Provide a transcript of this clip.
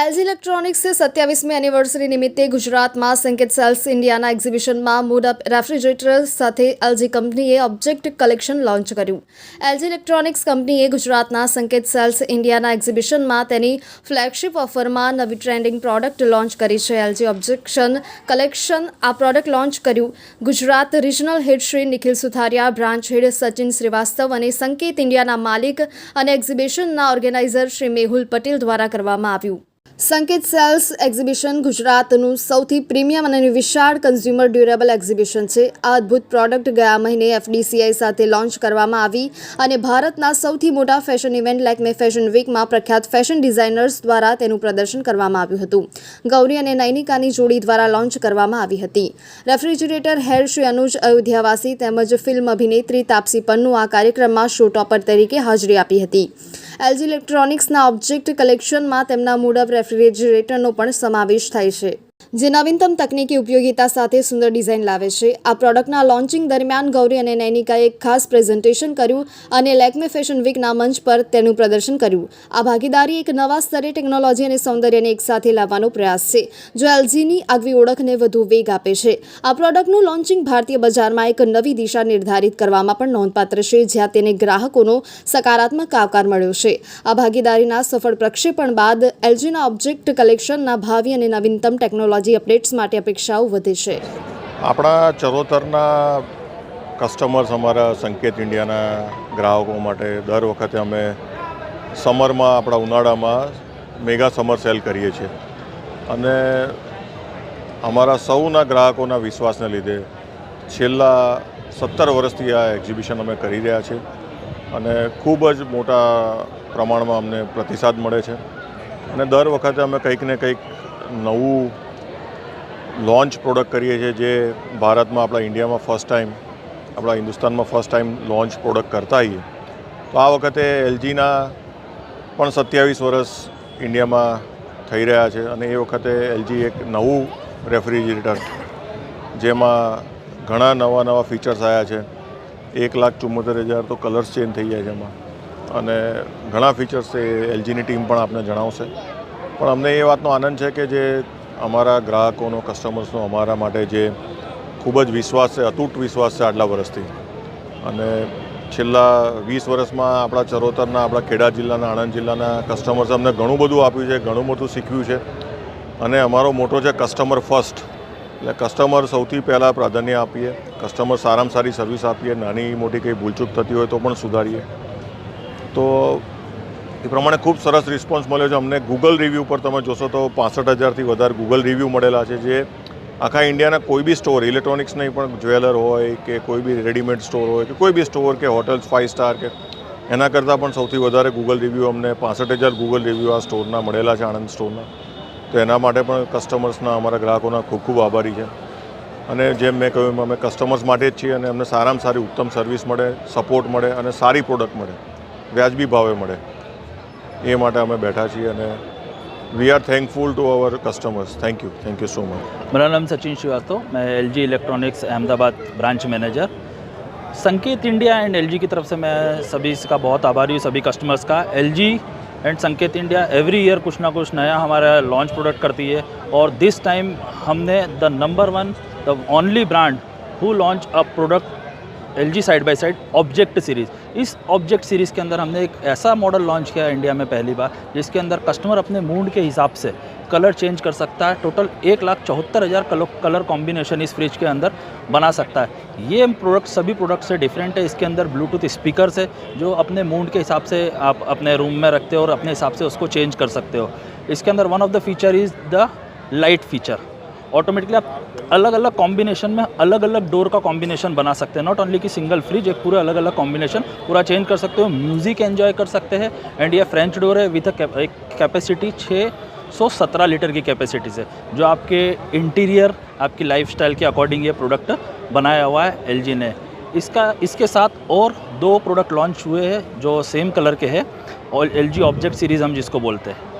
LG ઇલેક્ટ્રોનિક્સે સત્યાવીસમી anniversary નિમિત્તે ગુજરાતમાં Sanket sales ઇન્ડિયાના એક્ઝિબિશનમાં મૂડ અપ રેફ્રિજરેટર સાથે એલજી કંપનીએ ઓબ્જેક્ટ કલેક્શન લોન્ચ કર્યું. એલજી ઇલેક્ટ્રોનિક્સ કંપનીએ ગુજરાતના સંકેત સેલ્સ ઇન્ડિયાના એક્ઝિબિશનમાં તેની ફ્લેગશિપ ઓફરમાં નવી ટ્રેન્ડિંગ પ્રોડક્ટ લોન્ચ કરી છે. એલજી ઓબ્જેક્શન કલેક્શન આ પ્રોડક્ટ લોન્ચ કર્યું. Gujarat regional head Shri Nikhil Sutharia, branch head Sachin Shrivastava અને સંકેત ઇન્ડિયાના માલિક અને એક્ઝિબિશનના ઓર્ગેનાઇઝર શ્રી મેહુલ પટેલ દ્વારા કરવામાં આવ્યું. સંકેત સેલ્સ એક્ઝિબિશન ગુજરાતનું સૌથી પ્રીમિયમ અને વિશાળ કન્ઝ્યુમર ડ્યુરેબલ એક્ઝિબિશન છે. આ અદ્ભુત પ્રોડક્ટ ગયા મહિને એફડીસીઆઈ સાથે લોન્ચ કરવામાં આવી અને ભારતના સૌથી મોટા fashion event Lakme fashion વીકમાં પ્રખ્યાત ફેશન ડિઝાઇનર્સ દ્વારા તેનું પ્રદર્શન કરવામાં આવ્યું હતું. ગૌરી અને નૈનિકાની જોડી દ્વારા લોન્ચ કરવામાં આવી હતી. રેફ્રિજરેટર હેર શ્રી અનુજ અયોધ્યાવાસી તેમજ ફિલ્મ અભિનેત્રી તાપસી પન્નુ આ કાર્યક્રમમાં શો ટોપર તરીકે હાજરી આપી હતી. એલજી ઇલેક્ટ્રોનિક્સના ઓબ્જેક્ટ કલેક્શનમાં તેમના ઓફ રેફ્રિજરેટરનો પણ સમાવેશ થાય છે. જે નવીનતમ તકનીકી ઉપયોગિતા સાથે સુંદર ડિઝાઇન લાવે છે. આ પ્રોડક્ટના લોન્ચિંગ દરમિયાન ગૌરી અને નૈનિકાએ એક ખાસ પ્રેઝન્ટેશન કર્યું અને લેકમે ફેશન વીકના મંચ પર તેનું પ્રદર્શન કર્યું. આ ભાગીદારી એક નવા સ્તરે ટેકનોલોજી અને સૌંદર્યને એકસાથે લાવવાનો પ્રયાસ છે, જો એલજીની આગવી ઓળખને વધુ વેગ આપે છે. આ પ્રોડક્ટનું લોન્ચિંગ ભારતીય બજારમાં એક નવી દિશા નિર્ધારિત કરવામાં પણ નોંધપાત્ર છે, જ્યાં તેને ગ્રાહકોનો સકારાત્મક આવકાર મળ્યો છે. આ ભાગીદારીના સફળ પ્રક્ષેપણ બાદ એલજીના ઓબ્જેક્ટ કલેક્શનના ભાવિ અને નવીનતમ ટેકનોલોજી અપડેટ્સ માટે અપેક્ષાઓ વધે છે. આપણા ચરોતરના કસ્ટમર્સ અમારા સંકેત ઇન્ડિયાના ગ્રાહકો માટે દર વખતે અમે સમરમાં, આપણા ઉનાળામાં મેગા સમર સેલ કરીએ છીએ. અને અમારા સૌના ગ્રાહકોના વિશ્વાસને લીધે છેલ્લા સત્તર વર્ષથી આ એક્ઝિબિશન અમે કરી રહ્યા છીએ. અને ખૂબ જ મોટા પ્રમાણમાં અમને પ્રતિસાદ મળે છે. અને દર વખતે અમે કંઈક ને કંઈક નવું લોન્ચ પ્રોડક્ટ કરીએ છીએ જે ભારતમાં આપણા ઇન્ડિયામાં ફર્સ્ટ ટાઈમ આપણા હિન્દુસ્તાનમાં ફર્સ્ટ ટાઈમ લોન્ચ પ્રોડક્ટ કરતા હોઈએ તો આ વખતે એલજીના પણ સત્યાવીસ વર્ષ ઇન્ડિયામાં થઈ રહ્યા છે અને એ વખતે એલજી એક નવું રેફ્રિજરેટર જેમાં ઘણા નવા નવા ફીચર્સ આવ્યા છે. એક લાખ ચુમ્મોતેર હજાર તો કલર્સ ચેન્જ થઈ જાય છે એમાં. અને ઘણા ફીચર્સ એ એલજીની ટીમ પણ આપને જણાવશે. પણ અમને એ વાતનો આનંદ છે કે જે અમારા ગ્રાહકોનો કસ્ટમર્સનો અમારા માટે જે ખૂબ જ વિશ્વાસ છે, અતૂટ વિશ્વાસ છે આટલા વર્ષથી. અને છેલ્લા વીસ વર્ષમાં આપણા ચરોતરના, આપણા ખેડા જિલ્લાના, આણંદ જિલ્લાના કસ્ટમર્સે અમને ઘણું બધું આપ્યું છે, ઘણું બધું શીખ્યું છે. અને અમારો મોટો છે કસ્ટમર ફર્સ્ટ એટલે કસ્ટમર સૌથી પહેલાં પ્રાધાન્ય આપીએ કસ્ટમર સારામાં સારી સર્વિસ આપીએ, નાની મોટી કંઈ ભૂલચૂક થતી હોય તો પણ સુધારીએ. તો એ પ્રમાણે ખૂબ સરસ રિસ્પોન્સ મળ્યો છે. અમને ગૂગલ રિવ્યૂ પર તમે જોશો તો પાસઠ હજારથી વધારે ગૂગલ રિવ્યૂ મળેલા છે જે આખા ઇન્ડિયાના કોઈ બી સ્ટોર ઇલેક્ટ્રોનિક્સ નહીં પણ જ્વેલર હોય કે કોઈ બી રેડીમેડ સ્ટોર હોય કે કોઈ બી સ્ટોર કે હોટલ્સ ફાઇવ સ્ટાર કે એના કરતાં પણ સૌથી વધારે ગૂગલ રિવ્યૂ અમને પાસઠ હજાર ગૂગલ રિવ્યૂ આ સ્ટોરના મળેલા છે, આણંદ સ્ટોરના તો એના માટે પણ કસ્ટમર્સના અમારા ગ્રાહકોના ખૂબ ખૂબ આભારી છે. અને જેમ મેં કહ્યું અમે કસ્ટમર્સ માટે જ છીએ અને અમને સારામાં સારી ઉત્તમ સર્વિસ મળે સપોર્ટ મળે અને સારી પ્રોડક્ટ મળે. વ્યાજબી ભાવે મળે. એ માટે અમે બેઠા છીએ અને we are thankful to our customers thank you thank you so much मेरा नाम सचिन श्रीवास्तव मैं L G electronics Ahmedabad branch manager Sanket India and L की तरफ से मैं सभी इसका बहुत आभारी हूँ सभी कस्टमर्स का L and Sanket India every year कुछ ना कुछ नया हमारा लॉन्च प्रोडक्ट करती है और दिस टाइम हमने the number one the only brand who launch a product L G side by side object series. इस ऑब्जेक्ट सीरीज़ के अंदर हमने एक ऐसा मॉडल लॉन्च किया इंडिया में पहली बार, जिसके अंदर कस्टमर अपने मूड के हिसाब से कलर चेंज कर सकता है, टोटल एक लाख चौहत्तर हज़ार कलर कॉम्बिनेशन इस फ्रिज के अंदर बना सकता है। ये प्रोडक्ट, सभी प्रोडक्ट से डिफरेंट है, इसके अंदर ब्लूटूथ स्पीकर्स है, जो अपने मूड के हिसाब से आप अपने रूम में रखते हो और अपने हिसाब से उसको चेंज कर सकते हो। इसके अंदर one of the feature is the light feature. Automatically आप अलग अलग कॉम्बिनेशन में अलग अलग डोर का कॉम्बिनेशन बना सकते हैं। नॉट ओनली कि सिंगल फ्रिज एक पूरा अलग अलग कॉम्बिनेशन पूरा चेंज कर सकते हो। म्यूज़िक एंजॉय कर सकते हैं। एंड ये फ्रेंच डोर है विथ एक कैपेसिटी छः सौ सत्रह लीटर की कैपेसिटी से जो आपके इंटीरियर आपकी लाइफस्टाइल के अकॉर्डिंग ये प्रोडक्ट बनाया हुआ है एलजी ने। इसका, इसके साथ और दो प्रोडक्ट लॉन्च हुए हैं जो सेम कलर के हैं। और एलजी ऑब्जेक्ट सीरीज़ हम जिसको बोलते हैं।